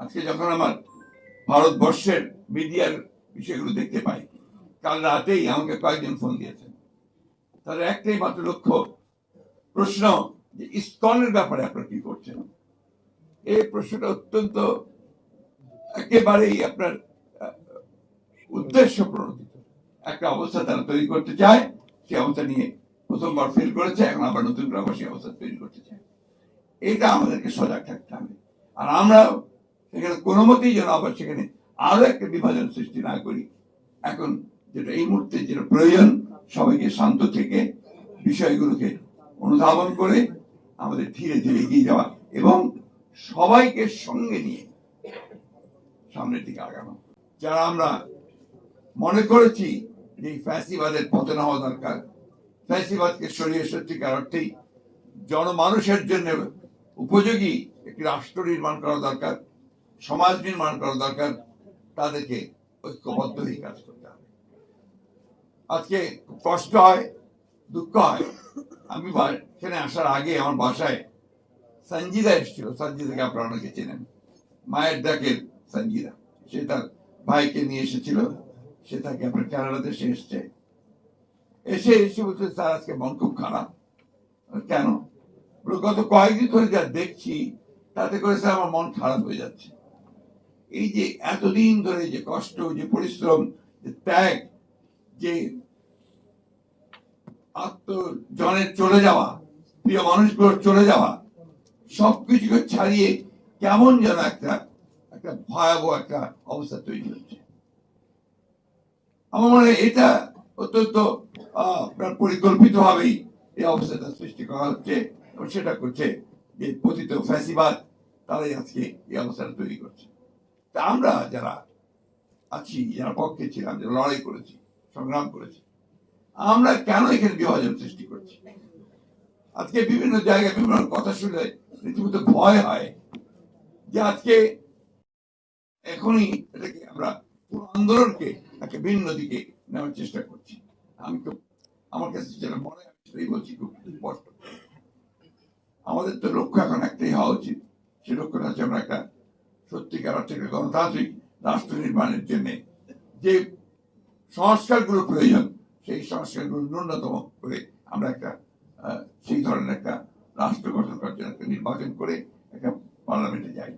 আজকে যখন আমার ভারতবর্ষের মিডিয়ার বিষয়গুলো দেখতে পাই, কাল রাতেই আমাকে কয়েকজন ফোন দিয়েছেন। তাদের একটাই মাত্র লক্ষ্য, প্রশ্ন যে ইস্কনের ব্যাপারে আপনারা কি করছেন? এই প্রশ্নটা অত্যন্ত একেবারেই আপনার উদ্দেশ্য প্রণোদিত। একটা অবস্থা তারা তৈরি করতে চায় সেই অবস্থা নিয়ে প্রথমবার ফেল করেছে, এখন আবার নতুন করে আবার সেই অবস্থা তৈরি করতে চায়। এটা আমাদেরকে সজাগ থাকতে হবে। আর আমরা সেখানে কোনো মতেই যেন আবার সেখানে আরও একটা বিভাজন সৃষ্টি না করি। এখন যেটা এই মুহূর্তে যেটা প্রয়োজন, সবাইকে শান্ত থেকে বিষয়গুলোকে অনুধাবন করে আমাদের ধীরে ধীরে এগিয়ে যাওয়া এবং সবাইকে সঙ্গে নিয়ে সামনের দিকে আগানো। যারা আমরা মনে করেছি যে ফ্যাসিবাদের পতন হওয়া দরকার, ফ্যাসিবাদকে সরিয়ে সত্যিকার অর্থেই জনমানুষের জন্য উপযোগী একটি রাষ্ট্র নির্মাণ করা দরকার। সমাজ নির্মাণ করা দরকার, তাদেরকে ঐক্যবদ্ধ হয়ে কাজ করতে হবে। আজকে কষ্ট হয়, দুঃখ হয়। আমি এখানে আসার আগে আমার বাসায় সঞ্জিদা এসেছিল। সঞ্জিদাকে আপনারা অনেকে চেনেন। মায়ের ডাকের সঞ্জিদা। সে তার ভাইকে নিয়ে এসেছিল। সে তাকে আপনার কানাডাতে দেশে এসছে। এসে এসে বলছে, স্যার, আজকে মন খুব খারাপ। কেন? গত কয়েকদিন ধরে যা দেখছি, তাতে করে স্যার আমার মন খারাপ হয়ে যাচ্ছে। এই যে এতদিন ধরে যে কষ্ট, যে পরিশ্রম, যে ত্যাগ, যে আত্মজনের চলে যাওয়া, প্রিয় মানুষগুলোর চলে যাওয়া, সবকিছুকে ছাড়িয়ে কেমন যেন একটা একটা ভয়াবহ একটা অবস্থা তৈরি হচ্ছে। আমার মনে হয় এটা অত্যন্ত পরিকল্পিত ভাবেই এই অবস্থাটা সৃষ্টি করা হচ্ছে এবং সেটা করছে যে পতিত ফ্যাসিবাদ, তারাই আজকে এই অবস্থাটা তৈরি করছে। তা আমরা যারা আছি, যারা পক্ষে ছিলাম, যারা লড়াই করেছি, সংগ্রাম করেছি, আমরা কেন এখানে বিভাজন সৃষ্টি করছি? আজকে বিভিন্ন জায়গায় বিভিন্ন কথা শুনে রীতিমতো ভয় হয় যে আজকে এখনই এটাকে আমরা পুরো আন্দোলনকে একটা ভিন্ন দিকে নেওয়ার চেষ্টা করছি। আমি তো, আমার কাছে যেটা মনে হয় সেটাই বলছি খুব স্পষ্ট। আমাদের তো লক্ষ্য এখন একটাই হওয়া উচিত। সে লক্ষ্যটা হচ্ছে আমরা একটা সত্যিকার অর্থে গণতান্ত্রিক রাষ্ট্র নির্মাণের জন্য যে সংস্কারগুলো প্রয়োজন, সেই সংস্কারগুলো ন্যূনতম করে আমরা একটা সেই ধরনের একটা রাষ্ট্র গঠন করার জন্য একটা নির্বাচন করে একটা পার্লামেন্টে যাই।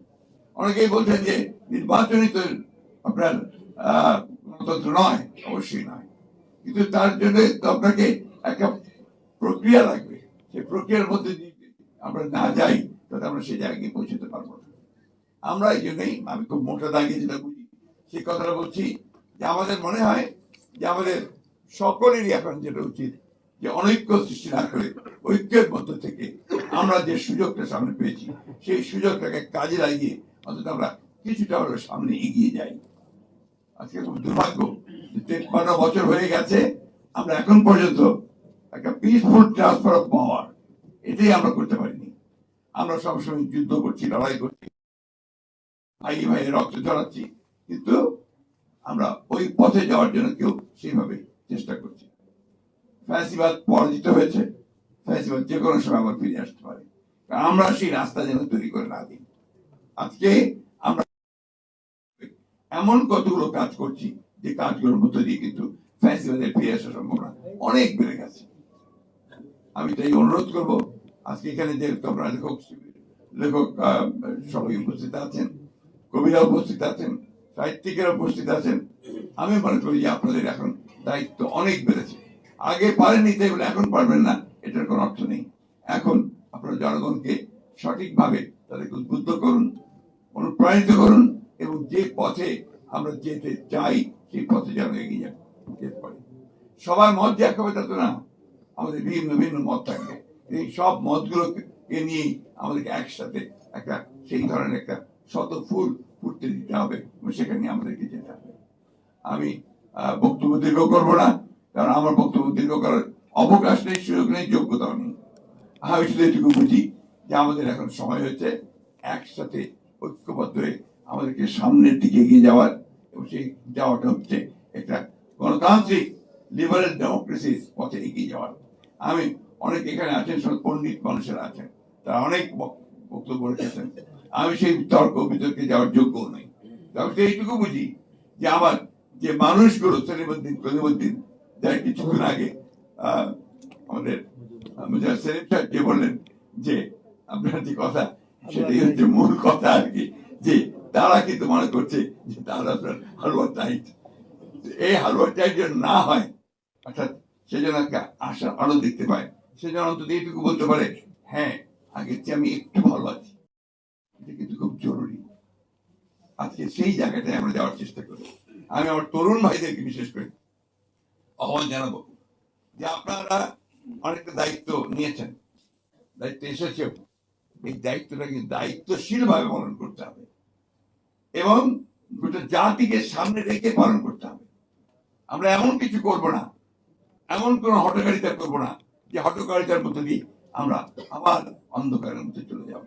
অনেকেই বলছেন যে নির্বাচনই তো আপনার গণতন্ত্র নয়, অবশ্যই নয়। কিন্তু তার জন্য তো আপনাকে একটা প্রক্রিয়া লাগবে। সেই প্রক্রিয়ার মধ্যে যদি আমরা না যাই, তাহলে আমরা সেই জায়গায় পৌঁছতে পারব না। আমরা এই জন্যই আমি খুব মোটা দাগিয়ে যেটা বুঝি সেই কথাটা বলছি যে আমাদের মনে হয় যে আমাদের সকলেরই এখন যেটা উচিত যে অনৈক্য সৃষ্টি না করে ঐক্যের মধ্য থেকে আমরা যে সুযোগটা সামনে পেয়েছি, সেই সুযোগটাকে কাজে লাগিয়ে অন্তত আমরা কিছুটা হলেও সামনে এগিয়ে যাই। আজকে খুব দুর্ভাগ্য তেপ্পান্ন বছর হয়ে গেছে, আমরা এখন পর্যন্ত একটা পিসফুল ট্রান্সফার অফ পাওয়ার এটাই আমরা করতে পারিনি। আমরা সবসময় যুদ্ধ করছি, লড়াই করছি। ভাই ভাই রক্ত ঝরাচ্ছি। কিন্তু আমরা ওই পথে যাওয়ার জন্য কেউ সেইভাবে চেষ্টা করছি। ফ্যাসিবাদ পরাজিত হয়েছে। ফ্যাসিবাদ যে কোনো সময় আবার ফিরে আসতে পারে। আমরা সেই রাস্তা যেন তৈরি করে না দিই। আজকে আমরা এমন কতগুলো কাজ করছি যে কাজগুলোর মধ্য দিয়ে কিন্তু ফ্যাসিবাদের ফিরে আসার সম্ভাবনা অনেক বেড়ে গেছে। আমি তাই অনুরোধ করব, আজকে এখানে যে তোমরা লেখক লেখক সবাই উপস্থিত আছেন কবিরা উপস্থিত আছেন, সাহিত্যিকেরা উপস্থিত আছেন। আমি মনে করি যে আপনাদের এখন দায়িত্ব অনেক বেড়েছে। আগে পারেননি তাই বলে এখন পারবেন না, এটার কোনো অর্থ নেই। এখন আপনারা জনগণকে সঠিকভাবে তাদেরকে উদ্বুদ্ধ করুন, অনুপ্রাণিত করুন এবং যে পথে আমরা যেতে চাই, সেই পথে যেন এগিয়ে যান, যেতে পারি। সবার মত যে এক হবে তা তো না। আমাদের ভিন্ন ভিন্ন মত থাকবে এই সব মতগুলোকে নিয়েই আমাদেরকে একসাথে একটা সেই ধরনের একটা শত ফুল ফুটতে দিতে হবে সেখানে আমাদেরকে যেতে হবে। আমি বক্তব্য দীর্ঘ করব না, কারণ আমার বক্তব্য দীর্ঘ করার অবকাশ নেই, সুযোগ নেই, যোগ্যতাও নেই। আমি শুধু এটুকু বুঝি যে আমাদের এখন সময় হয়েছে একসাথে ঐক্যবদ্ধ হয়ে আমাদেরকে সামনের দিকে এগিয়ে যাওয়ার, এবং সেই যাওয়াটা হচ্ছে একটা গণতান্ত্রিক লিবারেল ডেমোক্রেসির পথে এগিয়ে যাওয়ার। আমি অনেক এখানে আছেন সব পণ্ডিত মানুষেরা আছেন, তারা অনেক বক- বক্তব্য রেখেছেন। আমি সেই তর্ক বিতর্কে যাওয়ার যোগ্য নই। তবে এইটুকু বুঝি যে আমার যে মানুষগুলো সলিমুদ্দিন কলিমুদ্দিন যারা কিছুক্ষণ আগে আমাদের যে বললেন যে, আপনার যে কথা, সেটাই হচ্ছে মূল কথা আর কি, যে তারা কিন্তু মনে করছে যে তারা আপনার হালুয়া এই হালুয়া টাইট যেন না হয়, অর্থাৎ সে যেন আশা আলো দেখতে পায়, সে যেন অন্তত এইটুকু বলতে পারে হ্যাঁ আগের চেয়ে আমি একটু ভালো আছি। এটা কিন্তু খুব জরুরি। আজকে সেই জায়গাটায় আমরা যাওয়ার চেষ্টা করি আমি আমার তরুণ ভাইদেরকে বিশেষ করে আহ্বান জানাব যে আপনারা অনেকটা দায়িত্ব নিয়েছেন, দায়িত্ব এসেছেও। এই দায়িত্বটা কিন্তু দায়িত্বশীল ভাবে পালন করতে হবে। এবং গোটা জাতিকে সামনে রেখে পালন করতে হবে। আমরা এমন কিছু করব না, এমন কোন হটকারিতা করব না যে হটকারিতার মধ্যে দিয়ে আমরা আবার অন্ধকারের মধ্যে চলে যাব।